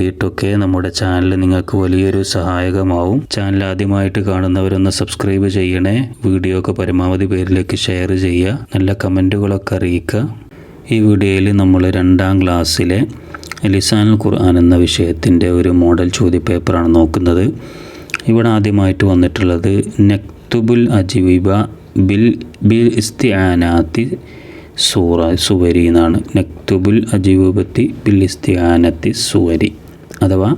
വേണ്ടിയിട്ടൊക്കെ നമ്മുടെ ചാനൽ നിങ്ങൾക്ക് വലിയൊരു സഹായകമാവും. ചാനൽ ആദ്യമായിട്ട് കാണുന്നവരൊന്ന് സബ്സ്ക്രൈബ് ചെയ്യണേ. വീഡിയോ ഒക്കെ പരമാവധി പേരിലേക്ക് ഷെയർ ചെയ്യുക. നല്ല കമന്റുകളൊക്കെ അറിയിക്കുക. ഈ വീഡിയോയിൽ നമ്മൾ രണ്ടാം ക്ലാസ്സിലെ ലിസാനുൽ ഖുർആൻ എന്ന വിഷയത്തിന്റെ ഒരു മോഡൽ ചോദ്യപേപ്പറാണ് നോക്കുന്നത്. ഇവിടെ ആദ്യമായിട്ട് വന്നിട്ടുള്ളത് നക്തുബുൽ അജീബ ബിൽ ബിൽ ഇസ്തിആനാത്തി സൂറ സുവരി എന്നാണ്. നക്തുബുൽ അജീബത്തി ബിൽ ഇസ്തിആനത്തി സുവരി. അഥവാ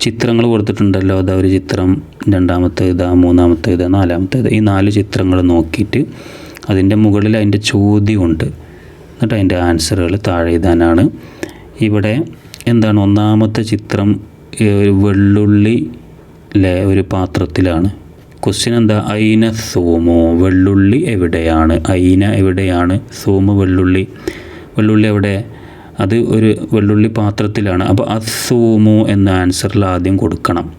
ചിത്രങ്ങൾ കൊടുത്തിട്ടുണ്ടല്ലോ അതാ ഒരു ചിത്രം രണ്ടാമത്തെ ഇതാ മൂന്നാമത്തെ ഇതാ നാലാമത്തെ ഈ നാല് ചിത്രങ്ങൾ നോക്കിയിട്ട് അതിന്റെ മുകളിൽ അതിന്റെ ചോദ്യമുണ്ട്. എന്നിട്ട് അതിന്റെ ആൻസറുകൾ താഴെ എഴുതാനാണ്. ഇവിടെ എന്താണ് ഒന്നാമത്തെ ചിത്രം? ഒരു വെള്ളുള്ളി ഒരു പാത്രത്തിലാണ്. ക്വസ്റ്റ്യൻ എന്താ? ഐന സോമോ? വെള്ളുള്ളി എവിടെയാണ്? ഐന എവിടെയാണ്? സോമ വെള്ളുള്ളി. വെള്ളുള്ളി എവിടെ? അത് ഒരു വെള്ളുള്ളി പാത്രത്തിലാണ്. അപ്പോൾ അസൂമു എന്ന ആൻസറിൽ ആദ്യം കൊടുക്കണം.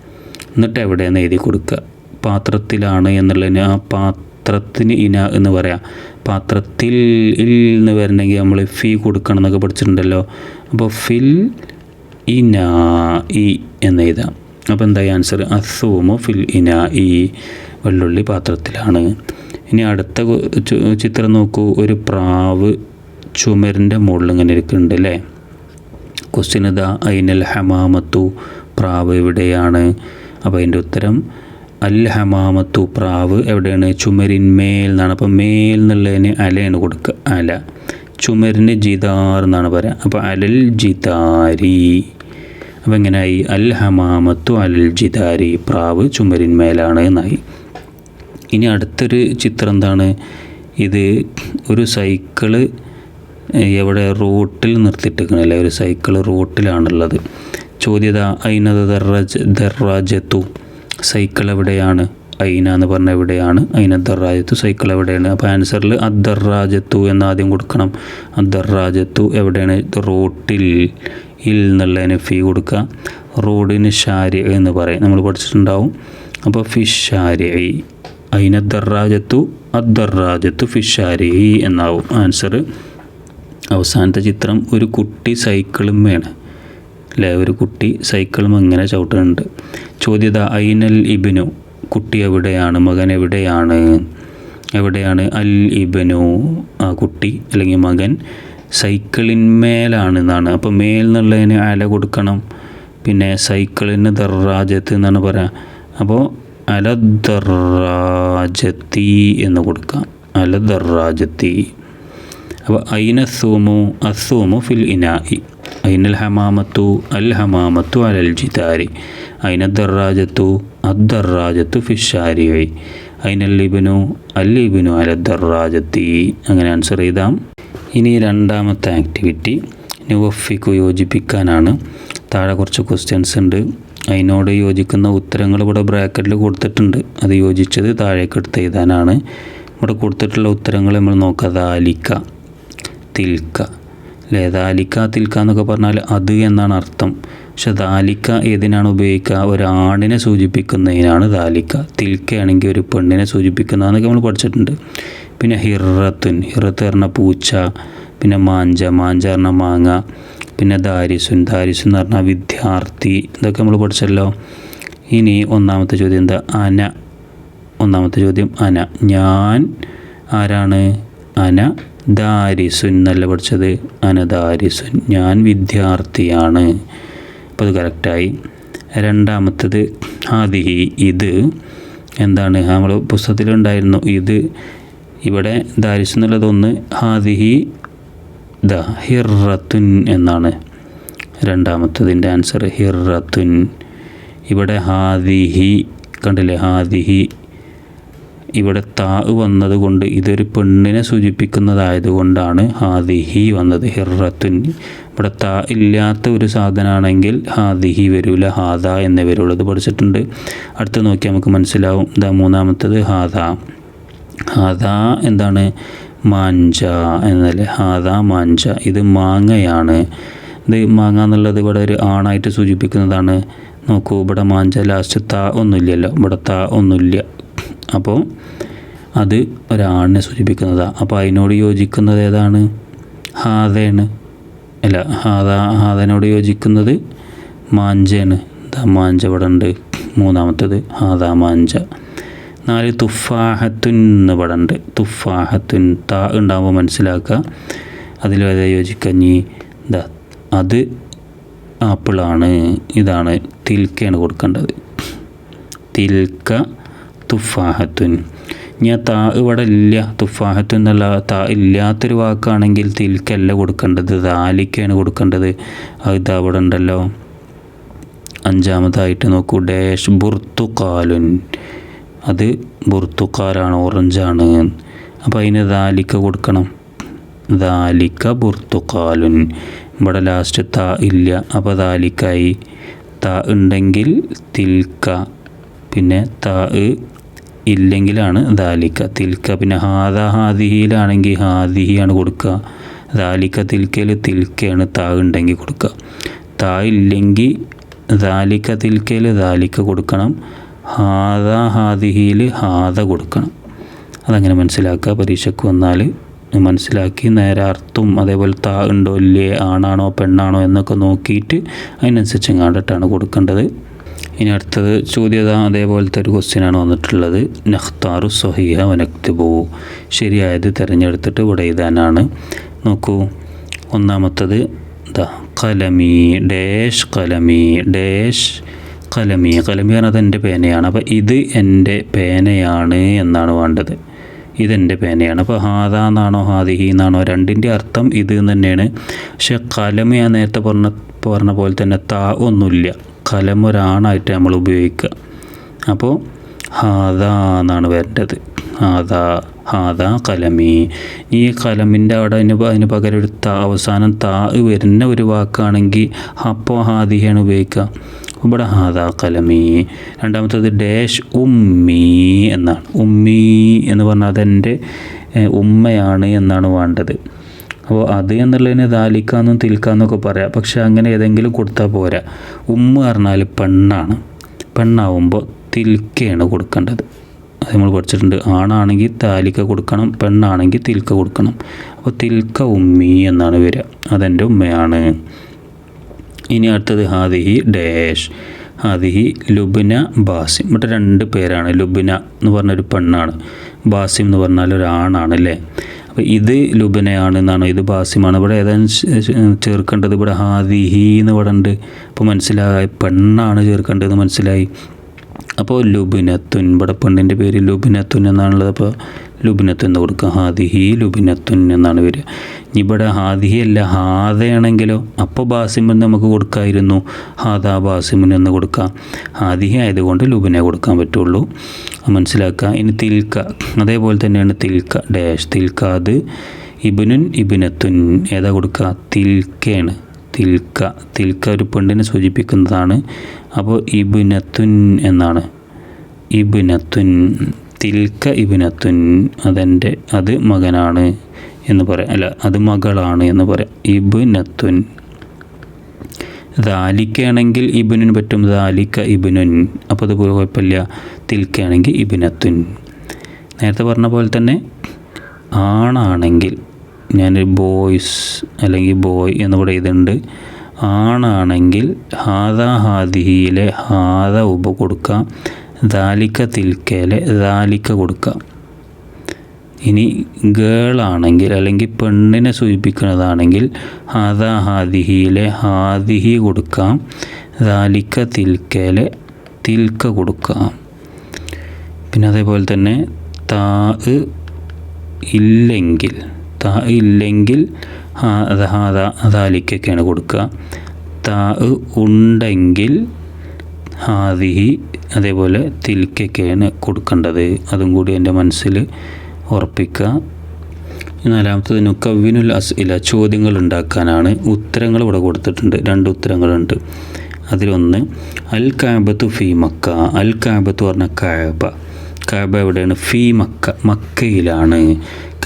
എന്നിട്ട് എവിടെയെന്ന് എഴുതി കൊടുക്കുക. പാത്രത്തിലാണ് എന്നുള്ളതിന് ആ പാത്രത്തിന് ഇന എന്ന് പറയാം. പാത്രത്തിൽ ഇൽ എന്ന് വരണമെങ്കിൽ നമ്മൾ ഫി കൊടുക്കണം എന്നൊക്കെ പഠിച്ചിട്ടുണ്ടല്ലോ. അപ്പോൾ ഫിൽ ഇന ഇ എന്ന് എഴുതാം. അപ്പോൾ എന്തായി ആൻസർ അസൂമു ഫിൽ ഇന ഇ വെള്ളുള്ളി പാത്രത്തിലാണ്. ഇനി അടുത്ത ചിത്രം നോക്കൂ. ഒരു പ്രാവ് ചുമരിന്റെ മുകളിൽ ഇങ്ങനെ ഇരിക്കുന്നുണ്ട് അല്ലേ? ക്വസ്റ്റ്യൻ ഇതാ ഐനൽ ഹമാമത്തു പ്രാവ് എവിടെയാണ്? അപ്പോൾ അതിന്റെ ഉത്തരം അൽ ഹമാമത്തു പ്രാവ് എവിടെയാണ്? ചുമരിന്മേൽ എന്നാണ്. അപ്പോൾ മേൽ എന്നുള്ളതിന് അലയാണ് കൊടുക്കുക അല. ചുമരിന് ജിതാർ എന്നാണ് പറയുക. അപ്പോൾ അലൽ ജിതാരി. അപ്പോൾ എങ്ങനെയായി? അൽ ഹമാമത്തു അലൽ ജിതാരി പ്രാവ് ചുമരിന്മേലാണ് എന്നായി. ഇനി അടുത്തൊരു ചിത്രം എന്താണ്? ഇത് ഒരു സൈക്കിൾ എവിടെ റൂട്ടിൽ നിർത്തിയിട്ടിരിക്കണല്ലേ ഒരു സൈക്കിൾ റൂട്ടിലാണുള്ളത്. ചോദ്യത ഐനത ദർറാജ് ദർറാജത്തു സൈക്കിൾ എവിടെയാണ്? ഐന എന്ന് പറഞ്ഞ എവിടെയാണ്? ഐന ദർറാജത്തു സൈക്കിൾ എവിടെയാണ്? അപ്പോൾ ആൻസറിൽ അദ്ദർറാജത്തു എന്ന് ആദ്യം കൊടുക്കണം. അദ്ദർറാജത്തു എവിടെയാണ്? റൂട്ടിൽ ഇൽ എന്നുള്ളതിന് ഫീ കൊടുക്കുക. റോഡിന് ഷാരി എന്ന് പറയും. നമ്മൾ പഠിച്ചിട്ടുണ്ടാവും. അപ്പോൾ ഫിഷ് ഷാരി അയിന ദർറാജത്തു അദ്ദർറാജത്തു ഫിഷാരി എന്നാവും. ആൻസർ അവസാനത്തെ ചിത്രം ഒരു കുട്ടി സൈക്കിളുമ്മയാണ് അല്ലേ? ഒരു കുട്ടി സൈക്കിളും അങ്ങനെ ചവിട്ടുന്നുണ്ട്. ചോദ്യത ഐനൽ ഇബിനു കുട്ടി എവിടെയാണ് മകൻ എവിടെയാണ്? എവിടെയാണ് അൽ ഇബനു? ആ കുട്ടി അല്ലെങ്കിൽ മകൻ സൈക്കിളിന്മേലാണ് എന്നാണ് അപ്പോൾ മേൽ എന്നുള്ളതിന് അല കൊടുക്കണം. പിന്നെ സൈക്കിളിന് ദർറാജത്ത് എന്നാണ് പറയുക അപ്പോൾ അല ദർറാജത്തി എന്ന് കൊടുക്കാം. അല ദർറാജത്തി അപ്പോൾ ഐന സൂമു അസൂമു ഫിൽ ഇനായി ഐനൽ ഹമാമത്തു അൽ ഹമാമത്തു അലൽ ജിതാരി ഐന ദർറാജത്തു അദ്ദർറാജത്തു ഫിഷാരി ഐനൽ ലിബിനു അൽ ലിബിനു അല ദർറാജത്തി അങ്ങനെ ആൻസർ ചെയ്താം ഇനി രണ്ടാമത്തെ ആക്ടിവിറ്റി നുവഫിക്കു യോജിപ്പിക്കാനാണ്. താഴെ കുറച്ച് ക്വസ്റ്റ്യൻസ് ഉണ്ട്. അതിനോട് യോജിക്കുന്ന ഉത്തരങ്ങൾ ഇവിടെ ബ്രാക്കറ്റിൽ കൊടുത്തിട്ടുണ്ട്. അത് യോജിച്ചത് താഴേക്ക് എടുത്ത് എഴുതാനാണ്. ഇവിടെ കൊടുത്തിട്ടുള്ള ഉത്തരങ്ങൾ നമ്മൾ നോക്കുക ദാലിക്ക. തിൽക്ക. അല്ലേ ദാലിക്ക തിൽക്ക എന്നൊക്കെ പറഞ്ഞാൽ അത് എന്നാണ് അർത്ഥം. പക്ഷെ ദാലിക്ക ഏതിനാണ് ഉപയോഗിക്കുക? ഒരാണിനെ സൂചിപ്പിക്കുന്നതിനാണ് ദാലിക്ക. തിൽക്കയാണെങ്കിൽ ഒരു പെണ്ണിനെ സൂചിപ്പിക്കുന്നതെന്നൊക്കെ നമ്മൾ പഠിച്ചിട്ടുണ്ട്. പിന്നെ ഹിറത്തുൻ ഹിറത്ത് പറഞ്ഞ പൂച്ച പിന്നെ മാഞ്ച മാഞ്ച പറഞ്ഞ മാങ്ങ പിന്നെ ദാരിസുൻ ദാരിസുൻ എന്ന് പറഞ്ഞാൽ വിദ്യാർത്ഥി ഇതൊക്കെ നമ്മൾ പഠിച്ചല്ലോ. ഇനി ഒന്നാമത്തെ ചോദ്യം എന്താ? അന. ഒന്നാമത്തെ ചോദ്യം അന. ഞാൻ ആരാണ്? അന. ദാരിസുൻ എന്നല്ല പഠിച്ചത് അനദാരിസുൻ. ഞാൻ വിദ്യാർത്ഥിയാണ്. അപ്പോൾ അത് കറക്റ്റായി. രണ്ടാമത്തത് ആദിഹി ഇത് എന്താണ്? നമ്മൾ പുസ്തകത്തിലുണ്ടായിരുന്നു ഇത് ഇവിടെ ദാരിസ് എന്നുള്ളതൊന്ന് ഹാദിഹി ദ ഹിറത്തുൻ എന്നാണ്. രണ്ടാമത്തതിന്റെ ആൻസർ ഹിറത്തുൻ. ഇവിടെ ഹാദിഹി കണ്ടില്ലേ? ഹാദിഹി ഇവിടെ താ വന്നത് കൊണ്ട് ഇതൊരു പെണ്ണിനെ സൂചിപ്പിക്കുന്നതായതുകൊണ്ടാണ് ഹാദിഹി വന്നത്. ഹിറത്തുൻ ഇവിടെ താ ഇല്ലാത്ത ഒരു സാധനമാണെങ്കിൽ ഹാദിഹി വരൂല ഹാദ എന്നിവരുള്ളത് വരുള്ളൂ പഠിച്ചിട്ടുണ്ട്. അടുത്ത് നോക്കിയാൽ നമുക്ക് മനസ്സിലാവും. ഇതാ മൂന്നാമത്തത് ഹാദ. ഹാദ എന്താണ്? മാഞ്ച എന്നല്ലേ? ഹാദ മാഞ്ച. ഇത് മാങ്ങയാണ്. ഇത് മാങ്ങ എന്നുള്ളത് ഇവിടെ ഒരു ആണായിട്ട് സൂചിപ്പിക്കുന്നതാണ്. നോക്കൂ ഇവിടെ മാഞ്ച ലാസ്റ്റ് താ ഒന്നുമില്ലല്ലോ. ഇവിടെ താ ഒന്നുമില്ല. അപ്പോൾ അത് ഒരാണിനെ സൂചിപ്പിക്കുന്നതാണ് അപ്പോൾ അതിനോട് യോജിക്കുന്നത് ഏതാണ്? ഹാദയാണ്. അല്ല ഹാദ ഹാദനോട് യോജിക്കുന്നത് മാഞ്ചയാണ്. ദാ മാഞ്ച ഇവിടെ ഉണ്ട്. മൂന്നാമത്തേത് ഹാദ മാഞ്ച. നാല് തുഫാഹത്തുൻ എന്ന് ഇവിടെ ഉണ്ട്. തുഫാഹത്തുൻ താ ഉണ്ടാകുമ്പോൾ മനസ്സിലാക്കുക അതിൽ ഏതാ യോജിക്കഞ്ഞി ദാ അത് ആപ്പിളാണ്. ഇതാണ് തിൽക്കയാണ് കൊടുക്കേണ്ടത്. തിൽക്ക തുഫാഹത്തുൻ. ഞാൻ താ ഇവിടെ ഇല്ല തുഫാഹത്തു എന്നുള്ള താ ഇല്ലാത്തൊരു വാക്കാണെങ്കിൽ തിൽക്കല്ല കൊടുക്കേണ്ടത് ദാലിക്കാണ് കൊടുക്കേണ്ടത്. അത് അവിടെ ഉണ്ടല്ലോ. അഞ്ചാമതായിട്ട് നോക്കൂ ഡാഷ് ബുർത്തുക്കാലുൻ അത് ബുർത്തുക്കാലാണ് ഓറഞ്ചാണ്. അപ്പോൾ അതിന് ദാലിക്ക കൊടുക്കണം. ദാലിക്ക ബുർത്തുക്കാലുൻ ഇവിടെ ലാസ്റ്റ് ത ഇല്ല അപ്പോൾ ദാലിക്കായി. ത ഉണ്ടെങ്കിൽ തിൽക്ക. പിന്നെ ത ഇല്ലെങ്കിലാണ് ദാലിക്ക തിൽക്ക. പിന്നെ ഹാദ ഹാദിഹിയിലാണെങ്കിൽ ഹാദിഹിയാണ് കൊടുക്കുക. ദാലിക്ക തിൽക്കയിൽ തിൽക്കയാണ് താ ഉണ്ടെങ്കിൽ കൊടുക്കുക. താ ഇല്ലെങ്കിൽ ദാലിക്ക തിൽക്കയിൽ ദാലിക്ക കൊടുക്കണം. ഹാദ ഹാദിഹിയിൽ ഹാദ കൊടുക്കണം. അതങ്ങനെ മനസ്സിലാക്കുക. പരീക്ഷയ്ക്ക് വന്നാൽ മനസ്സിലാക്കി നേരെ അർത്ഥം അതേപോലെ താ ഉണ്ടോ ഇല്ലേ ആണാണോ പെണ്ണാണോ എന്നൊക്കെ നോക്കിയിട്ട് അതിനനുസരിച്ച് കണ്ടിട്ടാണ് കൊടുക്കേണ്ടത്. ഇനി അടുത്തത് ചോദ്യത അതേപോലത്തെ ഒരു ക്വസ്റ്റ്യനാണ് വന്നിട്ടുള്ളത്. നഖ്താറു സൊഹീഹ വനക്തിബു. ശരിയായത് തിരഞ്ഞെടുത്തിട്ട് ഇവിടെ എഴുതാനാണ്. നോക്കൂ ഒന്നാമത്തത് ദ കലമി ഡേഷ് കലമി ഡേഷ് കലമി. കലമി പറഞ്ഞത് എന്റെ പേനയാണ്. അപ്പോൾ ഇത് എന്റെ പേനയാണ് എന്നാണ് വേണ്ടത്. ഇതെന്റെ പേനയാണ്. അപ്പോൾ ഹാദ എന്നാണോ ഹാദിഹി എന്നാണോ രണ്ടിന്റെ അർത്ഥം ഇത് തന്നെയാണ്. പക്ഷെ കലമ ഞാൻ നേരത്തെ പറഞ്ഞ പറഞ്ഞ പോലെ തന്നെ താ ഒന്നുമില്ല. കലം ഒരാണായിട്ട് നമ്മൾ ഉപയോഗിക്കുക. അപ്പോൾ ഹാദ എന്നാണ് വരേണ്ടത്. ഹാദ ഹാദ കലമി. ഈ കലമിന്റെ അവിടെ അതിന് അതിന് പകരം ഒരു താ അവസാനം താ വരുന്ന ഒരു വാക്കാണെങ്കിൽ അപ്പോൾ ഹാദിയാണ് ഉപയോഗിക്കുക. ഇവിടെ ഹാദ കലമി. രണ്ടാമത്തത് ഡാഷ് ഉമ്മി എന്നാണ്. ഉമ്മി എന്ന് പറഞ്ഞാൽ അതെന്റെ ഉമ്മയാണ് എന്നാണ് വേണ്ടത്. അപ്പോൾ അത് എന്നുള്ളതിന് ദാലിക്കാന്നും തിൽക്കാന്നൊക്കെ പറയാം. പക്ഷെ അങ്ങനെ ഏതെങ്കിലും കൊടുത്താൽ പോരാ. ഉമ്മ പറഞ്ഞാൽ പെണ്ണാണ്. പെണ്ണാവുമ്പോൾ തിൽക്കയാണ് കൊടുക്കേണ്ടത്. അത് നമ്മൾ പഠിച്ചിട്ടുണ്ട്. ആണാണെങ്കിൽ താലിക്ക കൊടുക്കണം പെണ്ണാണെങ്കിൽ തിൽക്ക കൊടുക്കണം. അപ്പോൾ തിൽക്ക ഉമ്മി എന്നാണ് വരിക. അതെന്റെ ഉമ്മയാണ്. ഇനി അടുത്തത് ഹാദിഹി ഡാഷ്. ഹാദിഹി ലുബിന ബാസിം. ഇവിടെ രണ്ട് പേരാണ്. ലുബിന എന്ന് പറഞ്ഞൊരു പെണ്ണാണ്. ബാസിം എന്ന് പറഞ്ഞാൽ ഒരു ആണാണ് അല്ലേ? അപ്പോൾ ഇത് ലുബനയാണ് എന്നാണ് ഇത് ബാസിമാണ് ഇവിടെ ഏതാണ് ചേർക്കേണ്ടത്? ഇവിടെ ഹാദിഹി എന്ന് ഇവിടെ ഉണ്ട്. അപ്പോൾ മനസ്സിലായി പെണ്ണാണ് ചേർക്കേണ്ടത് മനസ്സിലായി. അപ്പോൾ ലുബിനത്തുൻ ഇവിടെ പെണ്ണിന്റെ പേര് ലുബിനത്തുൻ എന്നാണുള്ളത്. അപ്പോൾ ലുബിനത്തുൻ എന്ന് കൊടുക്കുക. ഹാദിഹി ലുബിനത്തുൻ എന്നാണ് വരിക ഇനി ഇവിടെ ഹാദിഹി അല്ല ഹാദയാണെങ്കിലോ. അപ്പോൾ ബാസിമിന് നമുക്ക് കൊടുക്കായിരുന്നു. ഹാദാ ബാസിമിന് എന്ന് കൊടുക്കാം ഹാദിഹി ആയതുകൊണ്ട് ലുബിനെ കൊടുക്കാൻ പറ്റുള്ളൂ. മനസ്സിലാക്കുക. ഇനി തിൽക്ക. അതേപോലെ തന്നെയാണ് തിൽക്ക. ഡാഷ് തിൽക്ക അത് ഇബിനുൻ ഇബിനത്തുൻ. ഏതാ കൊടുക്കുക? തിൽക്കയാണ് തിൽക്ക. തിൽക്ക ഒരു പെണ്ണിനെ സൂചിപ്പിക്കുന്നതാണ്. അപ്പോൾ ഇബിനത്തുൻ എന്നാണ്. ഇബിനത്തുൻ. തിൽക്ക ഇബിനത്തുൻ അതെന്റെ അത് മകനാണ് എന്ന് പറയാം അല്ല അത് മകളാണ് എന്ന് പറയാം ഇബിനത്തുൻ. ദാലിക്കയാണെങ്കിൽ ഇബിനുൻ പറ്റും ദാലിക്ക ഇബിനുൻ. അപ്പോൾ അത് കുഴപ്പമില്ല. തിൽക്കയാണെങ്കിൽ ഇബിനത്തുൻ. നേരത്തെ പറഞ്ഞ പോലെ തന്നെ ആണാണെങ്കിൽ ഞാനൊരു ബോയ്സ് അല്ലെങ്കിൽ ബോയ് എന്നിവിടെ ഇതുണ്ട് ആണാണെങ്കിൽ ഹാദ ഹാദിഹിയിലെ ഹാദ ഉപ കൊടുക്കാം. ദാലിക്ക തിൽക്കയിലെ ദാലിക്ക കൊടുക്കുക ഇനി ഗേളാണെങ്കിൽ അല്ലെങ്കിൽ പെണ്ണിനെ സൂചിപ്പിക്കുന്നതാണെങ്കിൽ ഹാദ ഹാദിഹിയിലെ ഹാദിഹി കൊടുക്കാം. ദാലിക്ക തിൽക്കയിലെ തിൽക്ക കൊടുക്കാം. പിന്നെ അതേപോലെ തന്നെ താ ഇല്ലെങ്കിൽ താ ഇല്ലെങ്കിൽ ദാലിക്കൊക്കെയാണ് കൊടുക്കുക താ ഉണ്ടെങ്കിൽ ഹാദിഹി അതേപോലെ തിൽക്കൊക്കെയാണ് കൊടുക്കേണ്ടത്. അതും കൂടി എന്റെ മനസ്സിൽ ഉറപ്പിക്കുക നാലാമത്തത് നുക്കവിനുൽ അസ്ഇല ചോദ്യങ്ങൾ ഉണ്ടാക്കാനാണ് ഉത്തരങ്ങൾ ഇവിടെ കൊടുത്തിട്ടുണ്ട്. രണ്ട് ഉത്തരങ്ങളുണ്ട്. അതിലൊന്ന് അൽ കാബത്ത് ഫി മക്ക. അൽ കാബത്ത് പറഞ്ഞ കാബ. കാബ എവിടെയാണ്? ഫി മക്ക മക്കയിലാണ്.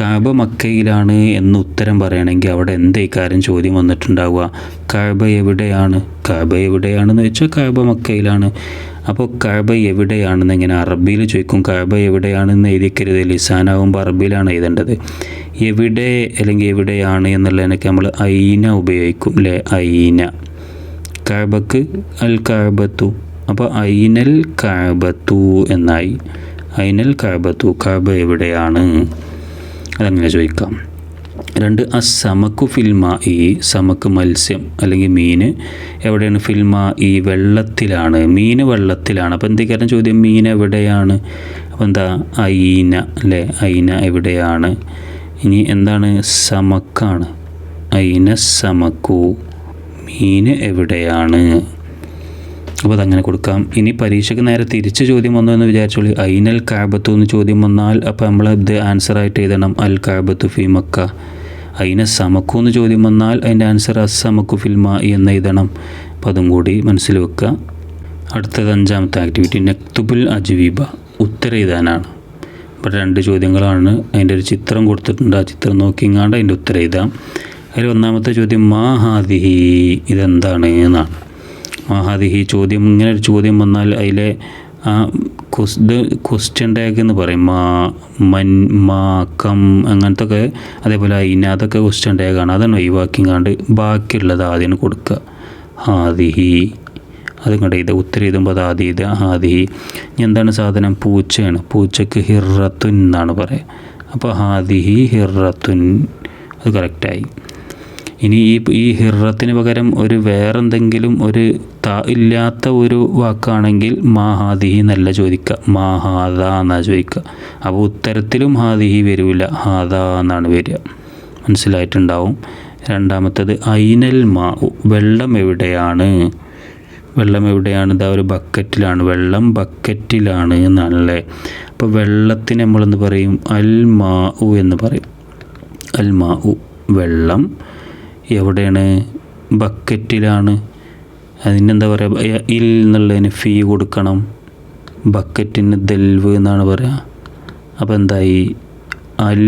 കാബ മക്കയിലാണ് എന്ന് ഉത്തരം പറയണമെങ്കിൽ അവിടെ എന്തേ കാര്യം ചോദ്യം വന്നിട്ടുണ്ടാവുക? കാബ എവിടെയാണ്? കാബ എവിടെയാണെന്ന് വെച്ചാൽ കാബ മക്കയിലാണ്. അപ്പോൾ കഴബ എവിടെയാണെന്ന് ഇങ്ങനെ അറബിയിൽ ചോദിക്കും കഴബ എവിടെയാണെന്ന് എഴുതിക്കരുത് ലിസാനാവുമ്പോൾ അറബിയിലാണ് എഴുതേണ്ടത്. എവിടെ അല്ലെങ്കിൽ എവിടെയാണ് എന്നുള്ളതിനൊക്കെ നമ്മൾ ഐന ഉപയോഗിക്കും അല്ലേ ഐന. കഴബക്ക് അൽ കഴബത്തു അപ്പോൾ ഐനൽ കഴബത്തു എന്നായി. ഐനൽ കഴബത്തു കഴബ എവിടെയാണ്? അതങ്ങനെ ചോദിക്കാം. രണ്ട് ആ സമക്കു ഫിൽമ ഈ സമക്ക് മത്സ്യം അല്ലെങ്കിൽ മീൻ എവിടെയാണ്? ഫിൽമ ഈ വെള്ളത്തിലാണ് മീൻ വെള്ളത്തിലാണ്. അപ്പോൾ എന്തൊക്കെയാണ് ചോദ്യം? മീൻ എവിടെയാണ്? അപ്പോൾ എന്താ? ഐന അല്ലേ? ഐന എവിടെയാണ്? ഇനി എന്താണ്? സമക്കാണ്. ഐന സമക്കു. മീൻ എവിടെയാണ്? അപ്പോൾ അതങ്ങനെ കൊടുക്കാം. ഇനി പരീക്ഷയ്ക്ക് നേരെ തിരിച്ച് ചോദ്യം വന്നു എന്ന് വിചാരിച്ചോളി. ഐനൽ കാബത്തു എന്ന് ചോദ്യം വന്നാൽ അപ്പോൾ നമ്മൾ ഇത് ആൻസർ ആയിട്ട് എഴുതണം. അൽ കാബത്തു ഫി മക്ക. അയിന സമക്കു എന്ന് ചോദ്യം വന്നാൽ അതിന്റെ ആൻസർ അസമക്കു ഫിൽമ എന്ന് എഴുതണം. അപ്പോൾ അതും കൂടി മനസ്സിൽ വെക്കുക. അടുത്തത് അഞ്ചാമത്തെ ആക്ടിവിറ്റി നെക്തുബുൽ അജ്വീബ. ഉത്തരം എഴുതാനാണ്. ഇപ്പോൾ രണ്ട് ചോദ്യങ്ങളാണ്. അതിന്റെ ഒരു ചിത്രം കൊടുത്തിട്ടുണ്ട്. ആ ചിത്രം നോക്കിങ്ങാണ്ട് അതിന്റെ ഉത്തരം എഴുതാം. അതിൽ ഒന്നാമത്തെ ചോദ്യം മാ ഹാദിഹി ഇതെന്താണ് എന്നാണ്. ഹാദിഹി ചോദ്യം ഇങ്ങനെ ഒരു ചോദ്യം വന്നാൽ അതിലെ ആ ക്വസ് ക്വസ്റ്റ്യൻ ടാഗ് എന്ന് പറയും. മാ മൻ മാ കം അങ്ങനത്തെ ഒക്കെ അതേപോലെ അതിന് അതൊക്കെ ക്വസ്റ്റ്യൻ ടാഗാണ് അതാണ് ഒഴിവാക്കിങ്ങാണ്ട് ബാക്കിയുള്ളത് ആദ്യം കൊടുക്കുക. ഹാദിഹി. അത് കണ്ട ഇത് ഉത്തരം എഴുതുമ്പോൾ അത് ആദ്യം ഇത് ഹാദിഹി. എന്താണ് സാധനം? പൂച്ചയാണ്. പൂച്ചയ്ക്ക് ഹിറത്തുൻ എന്നാണ് പറയുക. അപ്പോൾ ഹാദിഹി ഹിറത്തുൻ. അത് കറക്റ്റായി ഇനി ഈ ഈ ഹിറത്തിന് പകരം ഒരു വേറെന്തെങ്കിലും ഒരു ത ഇല്ലാത്ത ഒരു വാക്കാണെങ്കിൽ മാഹാദിഹി എന്നല്ല ചോദിക്കുക മാ ഹാദ എന്നാണ് ചോദിക്കുക അപ്പോൾ ഉത്തരത്തിലും ഹാദിഹി വരില്ല ഹാദ എന്നാണ് വരിക. മനസ്സിലായിട്ടുണ്ടാവും. രണ്ടാമത്തത് ഐനൽ മാ വെള്ളം എവിടെയാണ്? വെള്ളം എവിടെയാണ്? ഇതാ ഒരു ബക്കറ്റിലാണ്. വെള്ളം ബക്കറ്റിലാണ് എന്നാണല്ലേ. അപ്പോൾ വെള്ളത്തിന് നമ്മളെന്ന് പറയും? അൽ മാ എന്ന് പറയും. അൽ മാ വെള്ളം എവിടെയാണ്? ബക്കറ്റിലാണ്. അതിനെന്താ പറയുക ഇൽ എന്നുള്ളതിന് ഫീ കൊടുക്കണം. ബക്കറ്റിന് ദൽവ് എന്നാണ് പറയുക അപ്പോൾ എന്തായി? അൽ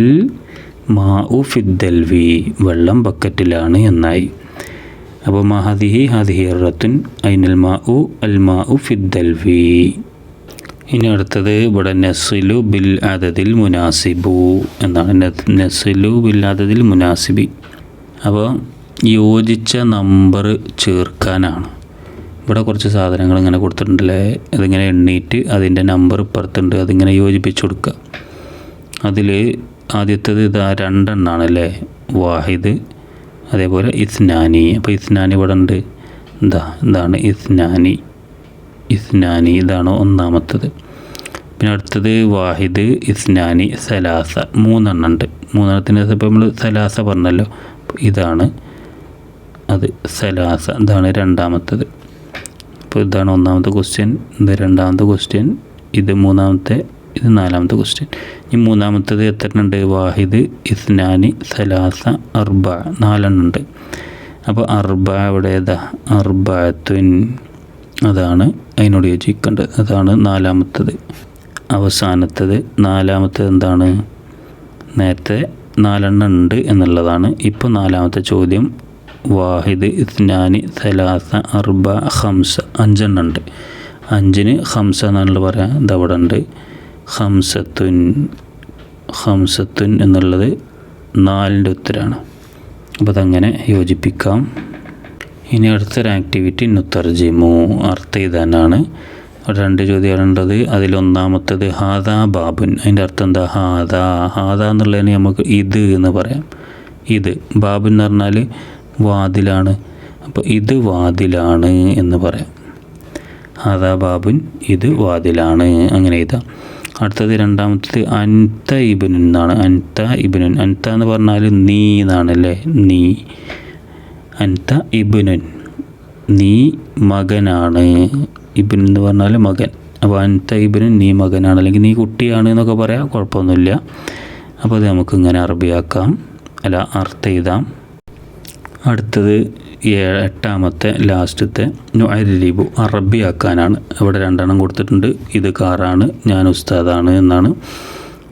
മാ ഉ ഫിദ്ദൽവി വെള്ളം ബക്കറ്റിലാണ് എന്നായി. അപ്പോൾ മഹദിഹി ഹദിഹി റത്തുൻ ഐനൽ മാ ഉ അൽ മാ ഉ ഫിദ്ദൽവി ഇനി അടുത്തത് ഇവിടെ നെസിലു ബിൽ അതതിൽ മുനാസിബു എന്നാണ്. നെസിലു ബിൽ അതതിൽ മുനാസിബി. അപ്പോൾ യോജിച്ച നമ്പർ ചേർക്കാനാണ്. ഇവിടെ കുറച്ച് സാധനങ്ങൾ ഇങ്ങനെ കൊടുത്തിട്ടുണ്ടല്ലേ? അതിങ്ങനെ എണ്ണീറ്റ് അതിന്റെ നമ്പർ ഇപ്പുറത്തുണ്ട് അതിങ്ങനെ യോജിപ്പിച്ച് കൊടുക്കുക. അതിൽ ആദ്യത്തേത് ഇതാ രണ്ടെണ്ണാണല്ലേ? വാഹിദ് അതേപോലെ ഇസ്നാനി. അപ്പോൾ ഇസ്നാനി ഇവിടെ ഉണ്ട്. എന്താ ഇതാണ് ഇസ്നാനി. ഇസ്നാനി ഇതാണ് ഒന്നാമത്തത്. പിന്നെ അടുത്തത് വാഹിദ് ഇസ്നാനി സലാസ. മൂന്നെണ്ണം ഉണ്ട്. മൂന്നെണ്ണത്തിന് ഇപ്പോൾ നമ്മൾ സലാസ പറഞ്ഞല്ലോ. ഇതാണ്. അത് സലാസ ഇതാണ് രണ്ടാമത്തത്. അപ്പോൾ ഇതാണ് ഒന്നാമത്തെ ക്വസ്റ്റ്യൻ ഇത് രണ്ടാമത്തെ ക്വസ്റ്റ്യൻ ഇത് മൂന്നാമത്തെ ഇത് നാലാമത്തെ ക്വസ്റ്റ്യൻ ഈ മൂന്നാമത്തത് എത്ര ഉണ്ട് വാഹിദ് ഇസ്നാനി സലാസ അർബ നാലെണ്ണം ഉണ്ട് അപ്പോൾ അർബ ഇവിടെ ഏതാ? അർബത്തുൻ. അതാണ് അതിനോട് യോജിക്കേണ്ടത്. അതാണ് നാലാമത്തത്. അവസാനത്തത്. നാലാമത്തത് എന്താണ്? നേരത്തെ നാലെണ്ണം ഉണ്ട് എന്നുള്ളതാണ്. ഇപ്പോൾ നാലാമത്തെ ചോദ്യം. വാഹിദ് ഇസ്നാനി സലാസ അർബ ഹംസ അഞ്ചെണ്ണം ഉണ്ട്. അഞ്ചിന് ഹംസ എന്നുള്ള പറയാം. ഇതവിടെ ഉണ്ട്. ഹംസത്തുൻ ഹംസത്തുൻ എന്നുള്ളത് നാലിന്റെ ഉത്തരമാണ് അപ്പോൾ അതങ്ങനെ യോജിപ്പിക്കാം. ഇനി അടുത്തൊരു ആക്ടിവിറ്റി നുത്തർജിമു അർത്ഥം അവിടെ രണ്ട് ചോദ്യങ്ങളുണ്ടത് അതിലൊന്നാമത്തത് ഹാദാ ബാബുൻ. അതിന്റെ അർത്ഥം എന്താ? ഹാദാ. ഹാദാ എന്നുള്ളതിന് നമുക്ക് ഇത് എന്ന് പറയാം. ഇത് ബാബുൻ എന്ന് പറഞ്ഞാൽ വാതിലാണ്. അപ്പോൾ ഇത് വാതിലാണ് എന്ന് പറയാം. ഹാദാ ബാബുൻ. ഇത് വാതിലാണ്. അങ്ങനെ എഴുതാം. അടുത്തത് രണ്ടാമത്തത് അൻത ഇബിനുൻ എന്നാണ്. അൻത ഇബിനുൻ അൻത എന്ന് പറഞ്ഞാൽ നീ എന്നാണ് അല്ലേ നീ അൻത ഇബിനുൻ നീ മകനാണ് ഇബിൻ എന്ന് പറഞ്ഞാൽ മകൻ. അപ്പോൾ അനത്ത ഇബിന് നീ മകനാണ്. അല്ലെങ്കിൽ നീ കുട്ടിയാണ് എന്നൊക്കെ പറയാം. കുഴപ്പമൊന്നുമില്ല. അപ്പോൾ അത് നമുക്ക് ഇങ്ങനെ അറബിയാക്കാം. അല്ല അർത്ഥ എഴുതാം. അടുത്തത് ഏഴ് എട്ടാമത്തെ ലാസ്റ്റത്തെ. നുഅരിബു അറബിയാക്കാനാണ്. ഇവിടെ രണ്ടെണ്ണം കൊടുത്തിട്ടുണ്ട്. ഇത് കാറാണ്. ഞാൻ ഉസ്താദാണ് എന്നാണ്.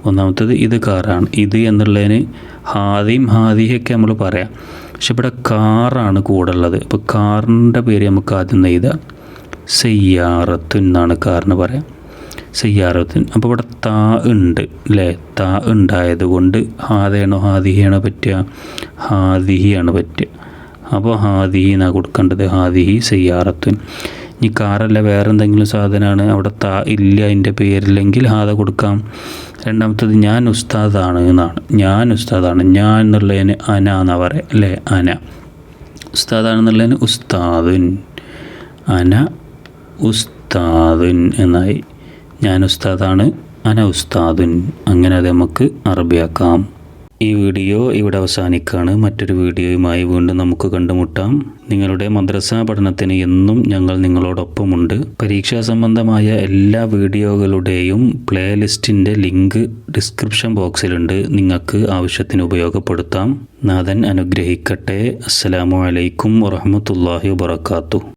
ഒന്നാമത്തത് ഇത് കാറാണ്. ഇത് എന്നുള്ളതിന് ഹാദിയും ഹാദിയൊക്കെ നമ്മൾ പറയാം. പക്ഷെ ഇവിടെ കാറാണ് കൂടെ ഉള്ളത്. അപ്പോൾ കാറിന്റെ പേര് നമുക്ക് ആദ്യം എഴുതാം. സയ്യാറത്ത് എന്നാണ് കാറിന് പറയാം. സയ്യാറത്തിൻ അപ്പോൾ ഇവിടെ താ ഉണ്ട് അല്ലേ താ ഉണ്ടായത് കൊണ്ട് ഹാദയാണോ ഹാദിഹിയാണോ പറ്റുക? ഹാദിഹിയാണ് പറ്റുക. അപ്പോൾ ഹാദിഹി എന്നാണ് കൊടുക്കേണ്ടത്? ഹാദിഹി സയ്യാറത്തുൻ ഇനി കാറല്ല വേറെ എന്തെങ്കിലും സാധനമാണ് അവിടെ താ ഇല്ല അതിന്റെ പേരില്ലെങ്കിൽ ഹാദ കൊടുക്കാം. രണ്ടാമത്തത് ഞാൻ ഉസ്താദാണ് എന്നാണ്. ഞാൻ ഉസ്താദാണ്. ഞാൻ എന്നുള്ളതിന് അന എന്നാ പറയുക അല്ലേ അന. ഉസ്താദാണെന്നുള്ളതിന് ഉസ്താദുൻ. അന ഉസ്താദുൻ എന്നായി. ഞാൻ ഉസ്താദാണ്. അന ഉസ്താദുൻ. അങ്ങനെ അത് നമുക്ക് അറബിയാക്കാം. ഈ വീഡിയോ ഇവിടെ അവസാനിക്കുകയാണ് മറ്റൊരു വീഡിയോയുമായി വീണ്ടും നമുക്ക് കണ്ടുമുട്ടാം. നിങ്ങളുടെ മദ്രസ പഠനത്തിന് എന്നും ഞങ്ങൾ നിങ്ങളോടൊപ്പമുണ്ട്. പരീക്ഷാ സംബന്ധമായ എല്ലാ വീഡിയോകളുടെയും പ്ലേലിസ്റ്റിന്റെ ലിങ്ക് ഡിസ്ക്രിപ്ഷൻ ബോക്സിലുണ്ട്. നിങ്ങൾക്ക് ആവശ്യത്തിന് ഉപയോഗപ്പെടുത്താം. നാഥൻ അനുഗ്രഹിക്കട്ടെ. അസ്സലാമു അലൈക്കും വറഹമത്തല്ലാഹി വബർക്കാത്തു